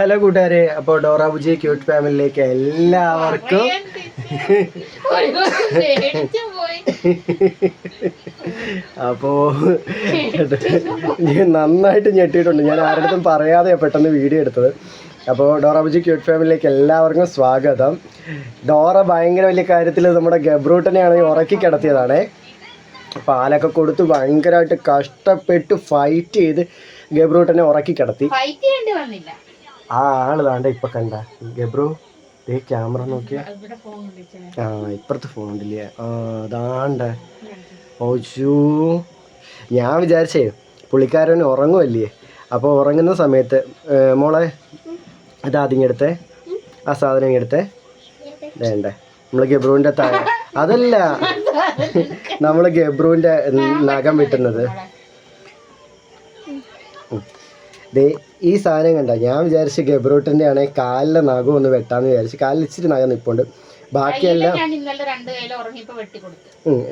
Hello കൂട്ടുകാരെ അപ്പോൾ Dora Bujji cute ഫാമിലിയിലേക്ക് എല്ലാവർക്കും. അപ്പോ നന്നായിട്ട് ഞെട്ടിയിട്ടുണ്ട്. ഞാൻ ആരുടെടുത്തും പറയാതെ പെട്ടെന്ന് വീഡിയോ എടുത്തത്. അപ്പോൾ ഡോറ ബുജി ക്യൂട്ട് ഫാമിലിയിലേക്ക് എല്ലാവർക്കും സ്വാഗതം. ഡോറ ഭയങ്കര വലിയ കാര്യത്തിൽ നമ്മുടെ ഗബ്രൂട്ടനെയാണ് ഉറക്കി കിടത്തിയതാണ്. പാലൊക്കെ കൊടുത്ത് ഭയങ്കരമായിട്ട് കഷ്ടപ്പെട്ട് ഫൈറ്റ് ചെയ്ത് ഗബ്രൂട്ടനെ ഉറക്കി കിടത്തി. ആ ആൾ താണ്ട ഇപ്പൊ കണ്ട. ഗബ്രു ദേ ക്യാമറ നോക്കിയ. ആ ഇപ്പുറത്ത് ഫോൺ ഉണ്ടല്ലേ ആ അതാണ്ട ഓച്ചൂ ഞാൻ വിചാരിച്ചേ പുള്ളിക്കാരൻ ഉറങ്ങുമല്ലേ അപ്പോൾ ഉറങ്ങുന്ന സമയത്ത് മോളെ ഇതാദ്യം എടുത്തേ. ആ സാധനം എടുത്തെ എടുത്തേ. വേണ്ടേ. നമ്മൾ ഗബ്രുവിന്റെ താഴെ. അതല്ല. നമ്മൾ ഗബ്രുവിന്റെ നഖം വെട്ടുന്നത്. ദേ ഈ സാധനം കണ്ട? ഞാൻ വിചാരിച്ച് ഗബ്രോട്ടിന്റെ ആണെങ്കിൽ കാലിലെ നഖം ഒന്ന് വെട്ടാന്ന് വിചാരിച്ച് കാലിൽ ഇച്ചിരി നഖം നിൽപ്പുണ്ട് ബാക്കിയെല്ലാം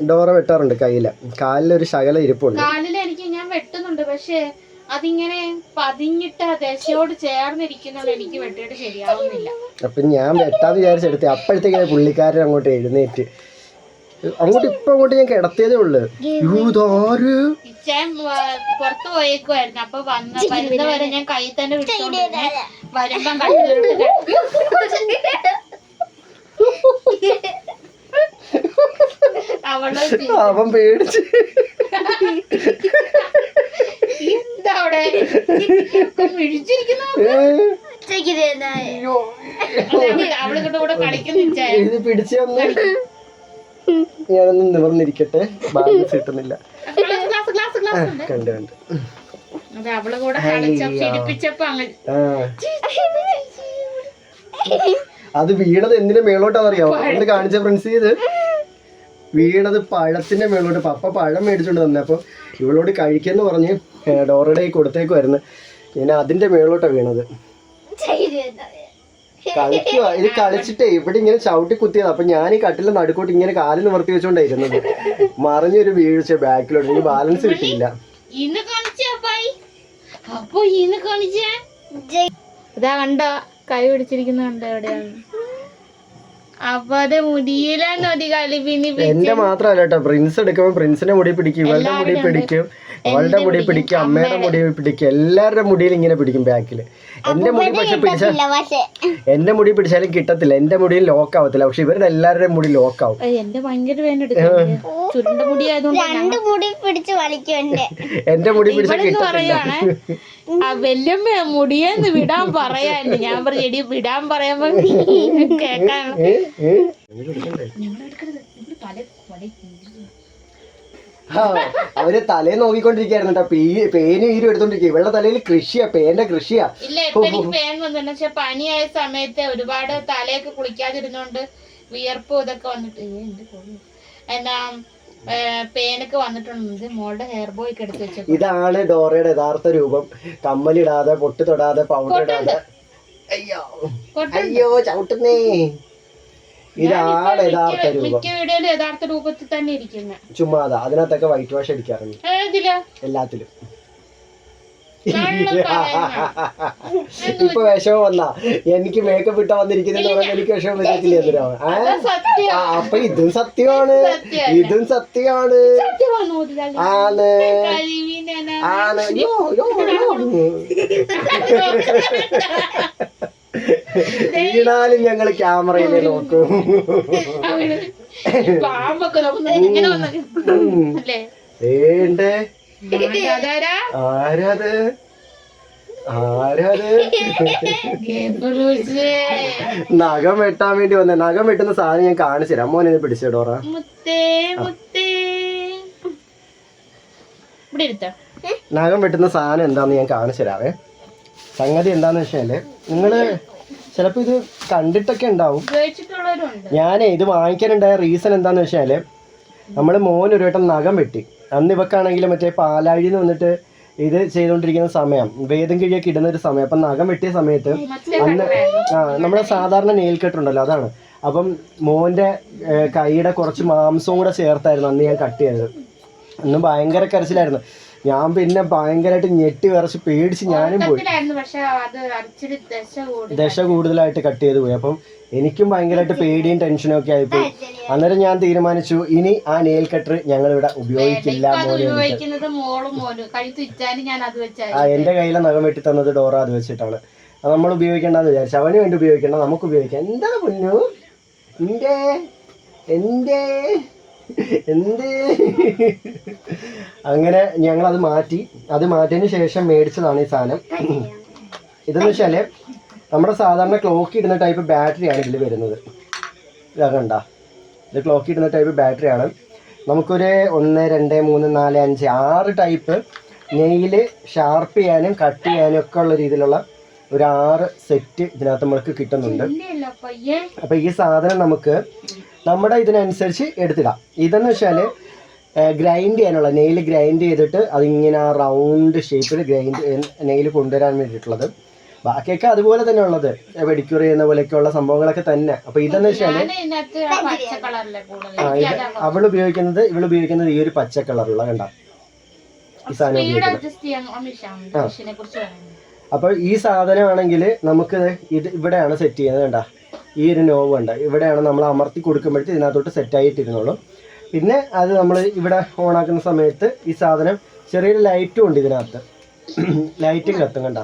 ഡോറ വെട്ടാറുണ്ട് കയ്യിൽ. കാലിലൊരു ശകല ഇരിപ്പുണ്ട്. എനിക്ക് ഞാൻ വെട്ടുന്നുണ്ട് പക്ഷേ അതിങ്ങനെ പതിഞ്ഞിട്ട് ആ ദശയോട് ചേർന്നിരിക്കുന്നത് എനിക്ക് വെട്ടിയിട്ട് ശരിയാവുന്നില്ല. അപ്പം ഞാൻ വെട്ടാന്ന് വിചാരിച്ചെടുത്ത് അപ്പോഴത്തേക്കാണ് പുള്ളിക്കാരൻ അങ്ങോട്ട് എഴുന്നേറ്റ്. അങ്ങോട്ട് ഇപ്പൊ അങ്ങോട്ട് ഞാൻ കിടത്തിയതേ ഉള്ളു. പുറത്തു പോയേക്കുമായിരുന്നു അപ്പൊ വന്ന ഞാൻ കയ്യിൽ തന്നെ വരുമ്പം അവൻ പേടിച്ച്. എന്താ അവിടെ അവളിങ്ങോട്ട് കൂടെ കളിക്കുന്ന പിടിച്ച് ഞാനൊന്ന് നിവർന്നിരിക്കട്ടെ. ബാലൻസ് കിട്ടുന്നില്ല കണ്ട് കണ്ട്. അതെ വീണത് എന്തിന്റെ മേളോട്ടാന്നറിയാമോ എന്ത് കാണിച്ച ഫ്രണ്ട്സ് ഇത് വീണത് പഴത്തിന്റെ മേളോട്ട് പപ്പ പഴം മേടിച്ചോണ്ട് തന്നെ അപ്പൊ ഇവളോട് കഴിക്കെന്ന് പറഞ്ഞ് ഡോറയുടെ കൊടുത്തേക്കുമായിരുന്നു ഞാൻ അതിന്റെ മേളോട്ടാ വീണത്. കളിക്കുക ഇത് കളിച്ചിട്ടേ ഇവിടെ ഇങ്ങനെ ചവിട്ടി കുത്തിയത്. അപ്പൊ ഞാൻ ഈ കട്ടിലെ നടുക്കോട്ട് ഇങ്ങനെ കാലിൽ നിവർത്തി വെച്ചോണ്ടായിരുന്നത് മറിഞ്ഞൊരു വീഴ്ച ബാക്കിലോട്ട്. എനിക്ക് ബാലൻസ് കിട്ടിയില്ല. ഇന്ന് കാണിച്ച അപ്പായി? അപ്പൊ ഇന്ന് കാണിച്ച ഇതാ കണ്ട? കൈ പിടിച്ചിരിക്കുന്ന കണ്ടോ എവിടെയാണ്? അപ്പൊ അത് മുടിയിലാണ് എന്റെ മാത്രല്ലോ കേട്ടോ. പ്രിൻസ് എടുക്കുമ്പോ പ്രിൻസിന്റെ മുടി പിടിക്കും. ഇവളുടെ മുടി പിടിക്കും. അവളുടെ മുടി പിടിക്കും അമ്മയുടെ മുടി പിടിക്കും എല്ലാവരുടെ മുടിയിൽ ഇങ്ങനെ പിടിക്കും ബാക്കിൽ എന്റെ മുടി പക്ഷെ പിടിച്ചാൽ എന്റെ മുടി പിടിച്ചാലും കിട്ടത്തില്ല എന്റെ മുടിയിൽ ലോക്ക് ആവത്തില്ല പക്ഷെ ഇവരുടെ എല്ലാവരുടെയും മുടി ലോക്ക് ആവും. എന്റെ മുടി പിടിച്ച് പിടിച്ചാൽ കിട്ടത്തില്ല. ആ വല്യമ്മ മുടിയെന്ന് വിടാൻ പറയാൻ ഞാൻ പറഞ്ഞു എടി വിടാൻ പറയുമ്പോ കേക്കാൻ ഏ? ഏ? ആ, അവർ തലേ കേട്ടോ. പേ പേനും ഈരും എടുത്തോണ്ടിരിക്കുക. ഇവളുടെ തലയിൽ കൃഷിയാ പേന്റെ കൃഷിയാ. ഇല്ല ഇപ്പൊ എനിക്ക് പേൻ വന്നിട്ടുണ്ട്. പക്ഷെ പനിയായ സമയത്ത് ഒരുപാട് തലയൊക്കെ കുളിക്കാതിരുന്നോണ്ട് വിയർപ്പും ഇതൊക്കെ വന്നിട്ട്. എന്നാ പേനൊക്കെ വന്നിട്ടുണ്ട്. മോളുടെ ഹെയർ എടുത്ത് വെച്ചു ഇതാണ് ഡോറയുടെ യഥാർത്ഥ രൂപം. കമ്മലിടാതെ പൊട്ട് തൊടാതെ പൗഡർ ഇടാതെ. അയ്യോ അയ്യോ ചവിട്ടുന്നേ. ഇതാണ് യഥാർത്ഥ രൂപം. മിക്ക വീഡിയോയിലും യഥാർത്ഥ രൂപത്തിൽ തന്നെ ഇരിക്കുന്നത് ചുമ്മാ അതാ അതിനകത്തൊക്കെ വൈറ്റ് വാഷ് അടിക്കാറുണ്ട്. ഏതിൽ എല്ലാത്തിലും. ഇപ്പൊ വിഷമം വന്ന. എനിക്ക് മേക്കപ്പ് ഇട്ട വന്നിരിക്കുന്നെന്ന് പറഞ്ഞാൽ എനിക്ക് വിഷമം വരത്തില്ല എന്തിനാണ് അപ്പൊ ഇതും സത്യമാണ്. ഇതും സത്യമാണ്? ആണ്. ആണ്. യോ, യോ. വീണാലും ഞങ്ങൾ ക്യാമറയിൽ നോക്കും. പാമ്പൊക്കെ നോക്കുന്നത് അതാരാ ആരാത്? ആരാത്. നഖം വെട്ടാൻ വേണ്ടി വന്ന. നഖം വെട്ടുന്ന സാധനം ഞാൻ കാണിച്ചു തരാം. മോനെ പിടിച്ചിടോറ നഖം വെട്ടുന്ന സാധനം എന്താന്ന് ഞാൻ കാണിച്ചു തരാവേ. സംഗതി എന്താന്ന് വെച്ചാൽ നിങ്ങൾ ചിലപ്പോ ഇത് കണ്ടിട്ടൊക്കെ ഉണ്ടാവും. ഞാനേ ഇത് വാങ്ങിക്കാനുണ്ടായ റീസൺ എന്താന്ന് വെച്ചാൽ നമ്മൾ മോൻ ഒരു വട്ടം നഖം വെട്ടി. അന്ന് ഇവക്കാണെങ്കിൽ മറ്റേ പാലാഴിന്ന് വന്നിട്ട് ഇത് ചെയ്തുകൊണ്ടിരിക്കുന്ന സമയം വേദം കിഴിയൊക്കെ ഇടുന്ന ഒരു സമയം. അപ്പം നഖം വെട്ടിയ സമയത്ത് അന്ന് ആ നമ്മുടെ സാധാരണ നെയിൽ കെട്ടുണ്ടല്ലോ അതാണ്. അപ്പം മോന്റെ കൈയുടെ കുറച്ച് മാംസവും കൂടെ ചേർത്തായിരുന്നു അന്ന് ഞാൻ കട്ട് ചെയ്തത്. അന്ന് ഭയങ്കര കരച്ചിലായിരുന്നു. ഞാൻ പിന്നെ ഭയങ്കരമായിട്ട് ഞെട്ടി വിറച്ച് പേടിച്ച് ഞാനും പോയി. ദശ കൂടി ദശ കൂടുതലായിട്ട് കട്ട് ചെയ്ത് പോയി. അപ്പം എനിക്കും ഭയങ്കരമായിട്ട് പേടിയും ടെൻഷനും ഒക്കെ ആയിപ്പോയി. അന്നേരം ഞാൻ തീരുമാനിച്ചു ഇനി ആ നെയിൽ കട്ടർ ഞങ്ങൾ ഇവിടെ ഉപയോഗിക്കില്ല എന്റെ ആ കയ്യിലെ നഖം വെട്ടി തന്നത് ഡോറ അത് വെച്ചിട്ടാണ്. നമ്മൾ ഉപയോഗിക്കേണ്ടെന്ന് വിചാരിച്ചു. അവന് വേണ്ടി ഉപയോഗിക്കേണ്ട നമുക്ക് ഉപയോഗിക്കാം. എന്താ പൊന്നു? എന്റെ എന്തേ? എന്തേ? അങ്ങനെ ഞങ്ങൾ അത് മാറ്റി. അത് മാറ്റിയതിന് ശേഷം മേടിച്ചതാണ് ഈ സാധനം. ഇതെന്ന് വെച്ചാൽ നമ്മുടെ സാധാരണ ക്ലോക്ക് ഇടുന്ന ടൈപ്പ് ബാറ്ററിയാണ് ഇതിൽ വരുന്നത്. ഇതാകണ്ട ഇത് ക്ലോക്ക് ഇടുന്ന ടൈപ്പ് ബാറ്ററിയാണ് നമുക്കൊരു ഒന്ന് രണ്ട് മൂന്ന് നാല് അഞ്ച് ആറ് ടൈപ്പ് നെയിൽ ഷാർപ്പ് ചെയ്യാനും കട്ട് ചെയ്യാനും ഒക്കെ ഉള്ള രീതിയിലുള്ള ഒരു ആറ് സെറ്റ് ഇതിനകത്ത് നമ്മൾക്ക് കിട്ടുന്നുണ്ട്. അപ്പോൾ ഈ സാധനം നമുക്ക് നമ്മുടെ ഇതിനനുസരിച്ച് എടുത്തിടാം. ഇതെന്ന് വെച്ചാൽ ഗ്രൈൻഡ് ചെയ്യാനുള്ള നെയിൽ ഗ്രൈൻഡ് ചെയ്തിട്ട് അതിങ്ങനെ ആ റൗണ്ട് ഷേപ്പിൽ ഗ്രൈൻഡ് നെയിൽ കൊണ്ടുവരാൻ വേണ്ടിയിട്ടുള്ളത്. ബാക്കിയൊക്കെ അതുപോലെ തന്നെ ഉള്ളത്. വെടിക്യൂർ ചെയ്യുന്ന പോലെയൊക്കെയുള്ള സംഭവങ്ങളൊക്കെ തന്നെ. അപ്പൊ ഇതെന്ന് വെച്ചാൽ അവൾ ഉപയോഗിക്കുന്നത് ഇവൾ ഉപയോഗിക്കുന്നത് ഈ ഒരു പച്ച കളറുള്ള കണ്ട. ഈ സാധനം അപ്പൊ ഉപയോഗിക്കുന്നത്. അപ്പോൾ ഈ സാധനമാണെങ്കിൽ നമുക്ക് ഇത് ഇവിടെയാണ് സെറ്റ് ചെയ്യുന്നത് കണ്ട. ഈ ഒരു നോവ് ഉണ്ട് ഇവിടെയാണ് നമ്മൾ അമർത്തി കൊടുക്കുമ്പോഴത്തെ ഇതിനകത്തോട്ട് സെറ്റായിട്ടിരുന്നുള്ളൂ പിന്നെ അത് നമ്മൾ ഇവിടെ ഓണാക്കുന്ന സമയത്ത് ഈ സാധനം ചെറിയൊരു ലൈറ്റും ഉണ്ട് ഇതിനകത്ത്. ലൈറ്റ് കത്തും കണ്ട.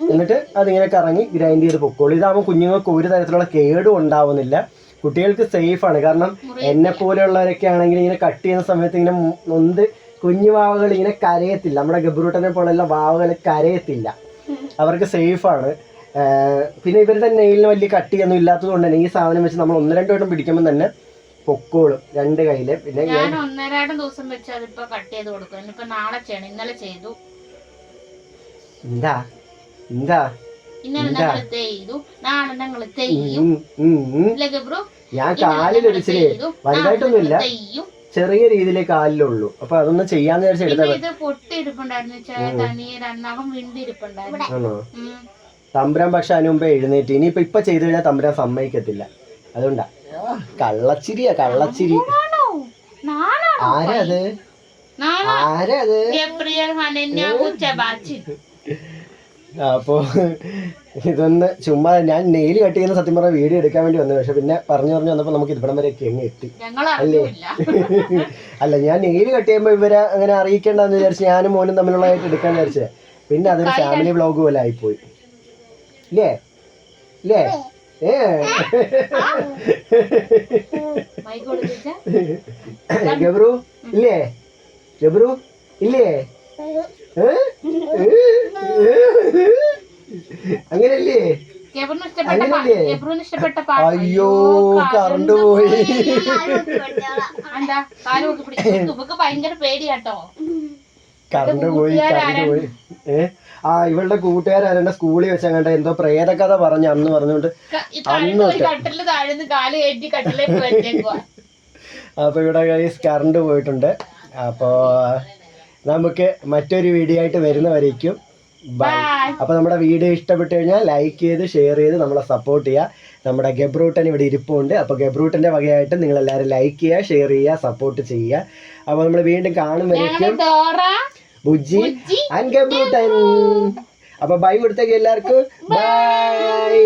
എന്നിട്ട് അതിങ്ങനെ കറങ്ങി ഗ്രൈൻഡ് ചെയ്ത് പൊക്കോളൂ. ഇതാകുമ്പോൾ കുഞ്ഞുങ്ങൾക്ക് ഒരു തരത്തിലുള്ള കേടും ഉണ്ടാവുന്നില്ല. കുട്ടികൾക്ക് സേഫാണ് കാരണം എന്നെ പോലെയുള്ളവരൊക്കെ ആണെങ്കിൽ ഇങ്ങനെ കട്ട് ചെയ്യുന്ന സമയത്ത് ഇങ്ങനെ നൊന്ത് കുഞ്ഞു വാവകൾ ഇങ്ങനെ കരയത്തില്ല. നമ്മുടെ ഗബ്രൂട്ടനെ പോലെയുള്ള വാവകൾ കരയത്തില്ല. അവർക്ക് സേഫാണ് പിന്നെ ഇവരുടെ നെയിലിന് വലിയ കട്ടിയൊന്നും ഇല്ലാത്തത് കൊണ്ട് തന്നെ ഈ സാധനം വെച്ച് നമ്മൾ ഒന്ന് രണ്ട് വട്ടം പിടിക്കുമ്പോൾ തന്നെ പൊക്കോളും രണ്ട് കയ്യിൽ. പിന്നെ ഞാൻ ഒന്നരാടം ദിവസം വെച്ച് അതിപ്പോ കട്ട് ചെയ്ത് കൊടുക്കും. ഇനിയിപ്പോ നാളെ ചെയ്യണം. ഇന്നലെ ചെയ്തു. എന്താ? എന്താ? ഇന്നലെ ഞങ്ങൾ ചെയ്തു. നാളെ ഞങ്ങൾ ചെയ്യും. ഇല്ലേ ഗബ്രു ഞാൻ കാലിലൊരിച്ചിരി വലുതായിട്ടൊന്നുമില്ല. ചെറിയ രീതിയിലേ കാലിലുള്ളൂ. അപ്പൊ അതൊന്നും ചെയ്യാന്ന് വിചാരിച്ച് പിന്നെ എടുത്തത് ഇത് പൊട്ടിയിരിപ്പുണ്ടായിരുന്നു വെച്ചാൽ തനിയെ രണ്ടാകം വിണ്ടിരിപ്പുണ്ടായിരുന്നു. തമ്പുരാൻ പക്ഷെ അതിന് മുമ്പേ എഴുന്നേറ്റ്. ഇനിയിപ്പൊ ഇപ്പൊ ചെയ്തു കഴിഞ്ഞാൽ തമ്പുരാൻ സമ്മതിക്കത്തില്ല. അതുകൊണ്ടാ. കള്ളച്ചിരിയാ കള്ളച്ചിരി. ആരാ അത്? ആരാ അപ്പോ ഇതൊന്ന് ചുമ്മാ ഞാൻ നെയിൽ കട്ട് ചെയ്യുന്ന സത്യം പറഞ്ഞ വീഡിയോ എടുക്കാൻ വേണ്ടി വന്നു പക്ഷെ പിന്നെ പറഞ്ഞു പറഞ്ഞു വന്നപ്പോൾ നമുക്ക് ഇവിടം വരെ ഒക്കെ അങ്ങ് എത്തി. അല്ലേ? അല്ല ഞാൻ നെയിൽ കട്ട് ചെയ്യുമ്പോൾ ഇവരെ അങ്ങനെ അറിയിക്കേണ്ടെന്ന് വിചാരിച്ച് ഞാനും മോനും തമ്മിലുള്ളതായിട്ട് എടുക്കാൻ വിചാരിച്ചേ പിന്നെ അതൊരു ഫാമിലി വ്ളോഗ് പോലെ ആയിപ്പോയി. ഇല്ലേ ഇല്ലേ ഏ? ഗബ്രു ഇല്ലേ? ഗബ്രു ഇല്ലേ? അങ്ങനല്ലേ? അയ്യോ കറണ്ട് പോയി. ഭയങ്കര പേടിയാട്ടോ. കറണ്ട് പോയി കറണ്ട് പോയി. ഏ? ആ ഇവളുടെ കൂട്ടുകാരുടെ സ്കൂളിൽ വെച്ച് അങ്ങോട്ട് എന്തോ പ്രേതകഥ പറഞ്ഞു അന്ന് പറഞ്ഞുകൊണ്ട് അന്ന് ഒരു കട്ടിൽ താഴ്ന്ന് കാൽ കയറ്റി കട്ടിലേക്ക് വെച്ചേക്കുവാ. അപ്പൊ ഇവിടെ കറണ്ട് പോയിട്ടുണ്ട്. അപ്പോ നമുക്ക് മറ്റൊരു വീഡിയോ ആയിട്ട് വരുന്നവരേക്കും ബൈ അപ്പോൾ നമ്മുടെ വീഡിയോ ഇഷ്ടപ്പെട്ടു കഴിഞ്ഞാൽ ലൈക്ക് ചെയ്ത് ഷെയർ ചെയ്ത് നമ്മളെ സപ്പോർട്ട് ചെയ്യുക. നമ്മുടെ ഗബ്രൂട്ടൻ ഇവിടെ ഇരിപ്പുണ്ട്. അപ്പോൾ ഗബ്രൂട്ടന്റെ വകയായിട്ട് നിങ്ങൾ എല്ലാവരും ലൈക്ക് ചെയ്യുക ഷെയർ ചെയ്യുക സപ്പോർട്ട് ചെയ്യുക. അപ്പോൾ നമ്മൾ വീണ്ടും കാണുമ്പോഴേക്കും ബുജ്ജി ആൻഡ് ഗബ്രൂട്ടൻ അപ്പൊ ബൈ കൊടുത്തേക്ക് എല്ലാവർക്കും. ബൈ